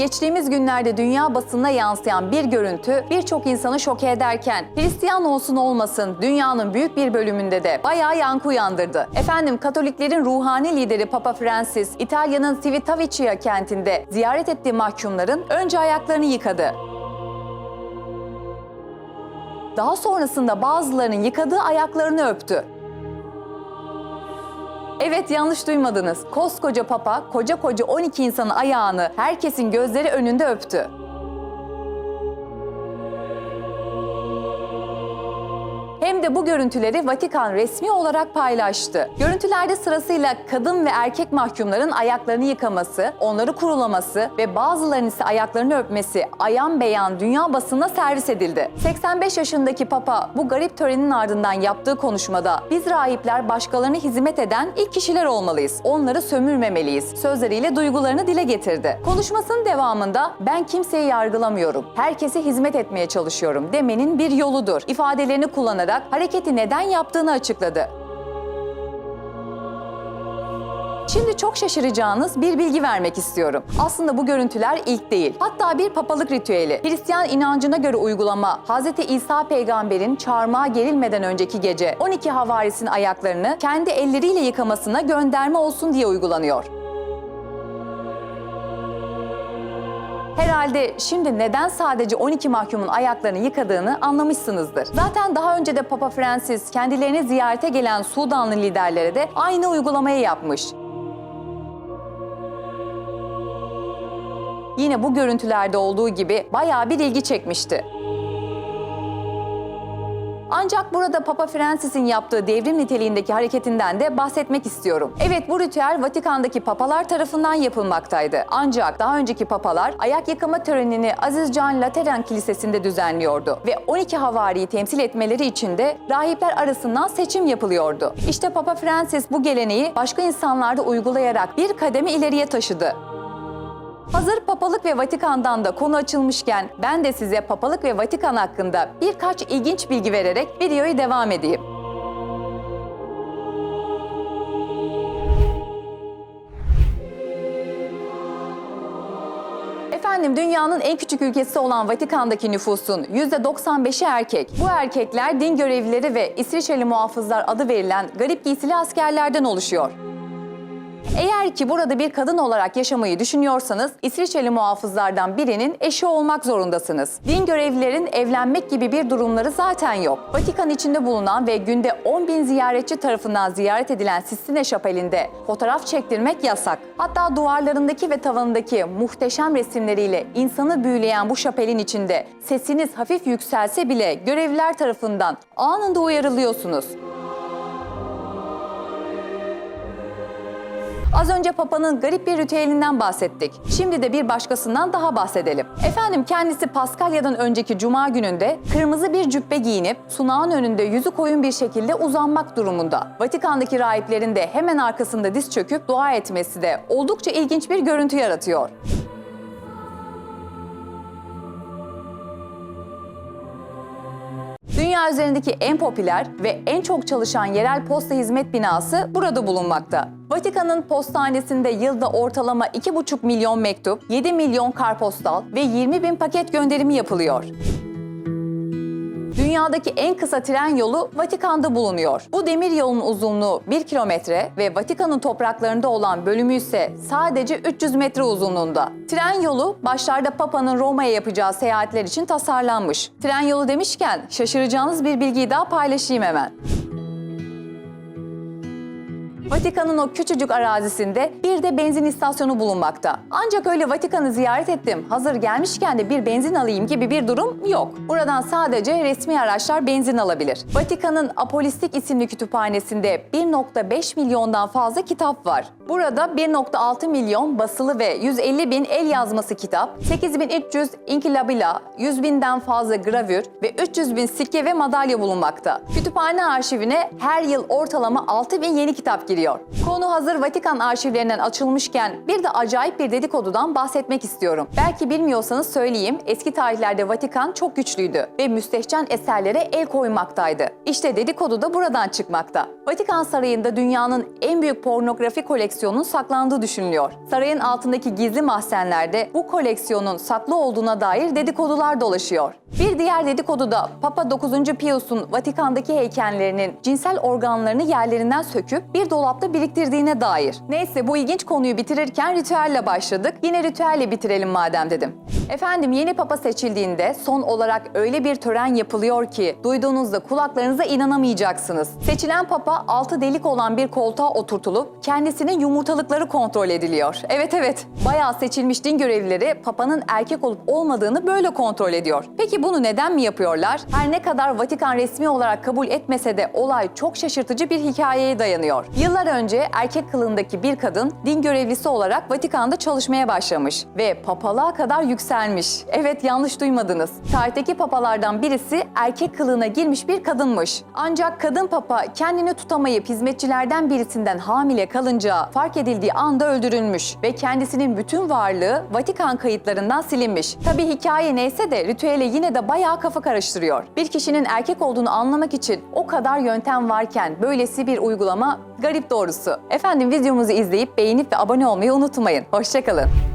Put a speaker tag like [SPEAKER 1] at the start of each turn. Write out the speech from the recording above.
[SPEAKER 1] Geçtiğimiz günlerde dünya basınına yansıyan bir görüntü birçok insanı şoke ederken Hristiyan olsun olmasın dünyanın büyük bir bölümünde de bayağı yankı uyandırdı. Efendim Katoliklerin ruhani lideri Papa Francis, İtalya'nın Civitavecchia kentinde ziyaret ettiği mahkumların önce ayaklarını yıkadı. Daha sonrasında bazılarının yıkadığı ayaklarını öptü. Evet yanlış duymadınız. Koskoca papa koca koca 12 insanın ayağını herkesin gözleri önünde öptü. Hem de bu görüntüleri Vatikan resmi olarak paylaştı. Görüntülerde sırasıyla kadın ve erkek mahkumların ayaklarını yıkaması, onları kurulaması ve bazılarının ise ayaklarını öpmesi ayan beyan dünya basınına servis edildi. 85 yaşındaki Papa bu garip törenin ardından yaptığı konuşmada biz rahipler başkalarına hizmet eden ilk kişiler olmalıyız. Onları sömürmemeliyiz. Sözleriyle duygularını dile getirdi. Konuşmasının devamında ben kimseyi yargılamıyorum. Herkese hizmet etmeye çalışıyorum demenin bir yoludur. ifadelerini kullanarak hareketi neden yaptığını açıkladı. Şimdi çok şaşıracağınız bir bilgi vermek istiyorum. Aslında bu görüntüler ilk değil. Hatta bir papalık ritüeli. Hristiyan inancına göre uygulama Hz. İsa peygamberin çarmıha gerilmeden önceki gece 12 havarisin ayaklarını kendi elleriyle yıkamasına gönderme olsun diye uygulanıyor. Herhalde şimdi neden sadece 12 mahkumun ayaklarını yıkadığını anlamışsınızdır. Zaten daha önce de Papa Francis kendilerini ziyarete gelen Sudanlı liderlere de aynı uygulamayı yapmış. Yine bu görüntülerde olduğu gibi bayağı bir ilgi çekmişti. Ancak burada Papa Francis'in yaptığı devrim niteliğindeki hareketinden de bahsetmek istiyorum. Evet bu ritüel Vatikan'daki papalar tarafından yapılmaktaydı. Ancak daha önceki papalar ayak yıkama törenini Aziz Can Lateran Kilisesi'nde düzenliyordu ve 12 havariyi temsil etmeleri için de rahipler arasından seçim yapılıyordu. İşte Papa Francis bu geleneği başka insanlarda uygulayarak bir kademe ileriye taşıdı. Hazır papalık ve Vatikan'dan da konu açılmışken ben de size papalık ve Vatikan hakkında birkaç ilginç bilgi vererek videoyu devam edeyim. Efendim dünyanın en küçük ülkesi olan Vatikan'daki nüfusun %95'i erkek. Bu erkekler din görevlileri ve İsviçreli muhafızlar adı verilen garip giysili askerlerden oluşuyor. Eğer ki burada bir kadın olarak yaşamayı düşünüyorsanız İsviçreli muhafızlardan birinin eşi olmak zorundasınız. Din görevlilerin evlenmek gibi bir durumları zaten yok. Vatikan içinde bulunan ve günde 10 bin ziyaretçi tarafından ziyaret edilen Sistine Şapeli'nde fotoğraf çektirmek yasak. Hatta duvarlarındaki ve tavanındaki muhteşem resimleriyle insanı büyüleyen bu şapelin içinde sesiniz hafif yükselse bile görevliler tarafından anında uyarılıyorsunuz. Az önce Papa'nın garip bir ritüelinden bahsettik. Şimdi de bir başkasından daha bahsedelim. Efendim kendisi Paskalya'dan önceki cuma gününde kırmızı bir cübbe giyinip sunağın önünde yüzü koyun bir şekilde uzanmak durumunda. Vatikan'daki rahiplerin de hemen arkasında diz çöküp dua etmesi de oldukça ilginç bir görüntü yaratıyor. Dünya üzerindeki en popüler ve en çok çalışan yerel posta hizmet binası burada bulunmakta. Vatikan'ın postanesinde yılda ortalama 2,5 milyon mektup, 7 milyon karpostal ve 20 bin paket gönderimi yapılıyor. Dünyadaki en kısa tren yolu Vatikan'da bulunuyor. Bu demir yolun uzunluğu 1 kilometre ve Vatikan'ın topraklarında olan bölümü ise sadece 300 metre uzunluğunda. Tren yolu başlarda Papa'nın Roma'ya yapacağı seyahatler için tasarlanmış. Tren yolu demişken şaşıracağınız bir bilgiyi daha paylaşayım hemen. Vatikan'ın o küçücük arazisinde bir de benzin istasyonu bulunmakta. Ancak öyle Vatikan'ı ziyaret ettim, hazır gelmişken de bir benzin alayım gibi bir durum yok. Buradan sadece resmi araçlar benzin alabilir. Vatikan'ın Apolistik isimli kütüphanesinde 1.5 milyondan fazla kitap var. Burada 1.6 milyon basılı ve 150 bin el yazması kitap, 8300 inkilabila, 100 binden fazla gravür ve 300 bin sikke ve madalya bulunmakta. Kütüphane arşivine her yıl ortalama 6 bin yeni kitap giriyor. Veriyor. Konu hazır Vatikan arşivlerinden açılmışken bir de acayip bir dedikodudan bahsetmek istiyorum. Belki bilmiyorsanız söyleyeyim, eski tarihlerde Vatikan çok güçlüydü ve müstehcen eserlere el koymaktaydı. İşte dedikodu da buradan çıkmakta. Vatikan Sarayı'nda dünyanın en büyük pornografi koleksiyonunun saklandığı düşünülüyor. Sarayın altındaki gizli mahzenlerde bu koleksiyonun saklı olduğuna dair dedikodular dolaşıyor. Bir diğer dedikodu da Papa 9. Pius'un Vatikan'daki heykellerinin cinsel organlarını yerlerinden söküp bir dolapta biriktirdiğine dair. Neyse bu ilginç konuyu bitirirken ritüelle başladık. Yine ritüelle bitirelim madem dedim. Efendim yeni papa seçildiğinde son olarak öyle bir tören yapılıyor ki duyduğunuzda kulaklarınıza inanamayacaksınız. Seçilen papa altı delik olan bir koltuğa oturtulup kendisinin yumurtalıkları kontrol ediliyor. Evet evet bayağı seçilmiş din görevlileri papanın erkek olup olmadığını böyle kontrol ediyor. Peki bunu neden mi yapıyorlar? Her ne kadar Vatikan resmi olarak kabul etmese de olay çok şaşırtıcı bir hikayeye dayanıyor. Yıllar önce erkek kılığındaki bir kadın din görevlisi olarak Vatikan'da çalışmaya başlamış ve papalığa kadar yükselmiş. Evet yanlış duymadınız. Tarihteki papalardan birisi erkek kılığına girmiş bir kadınmış. Ancak kadın papa kendini tutamayıp hizmetçilerden birisinden hamile kalınca fark edildiği anda öldürülmüş ve kendisinin bütün varlığı Vatikan kayıtlarından silinmiş. Tabi hikaye neyse de ritüele yine de bayağı kafa karıştırıyor. Bir kişinin erkek olduğunu anlamak için o kadar yöntem varken böylesi bir uygulama garip doğrusu. Efendim videomuzu izleyip beğenip ve abone olmayı unutmayın. Hoşçakalın.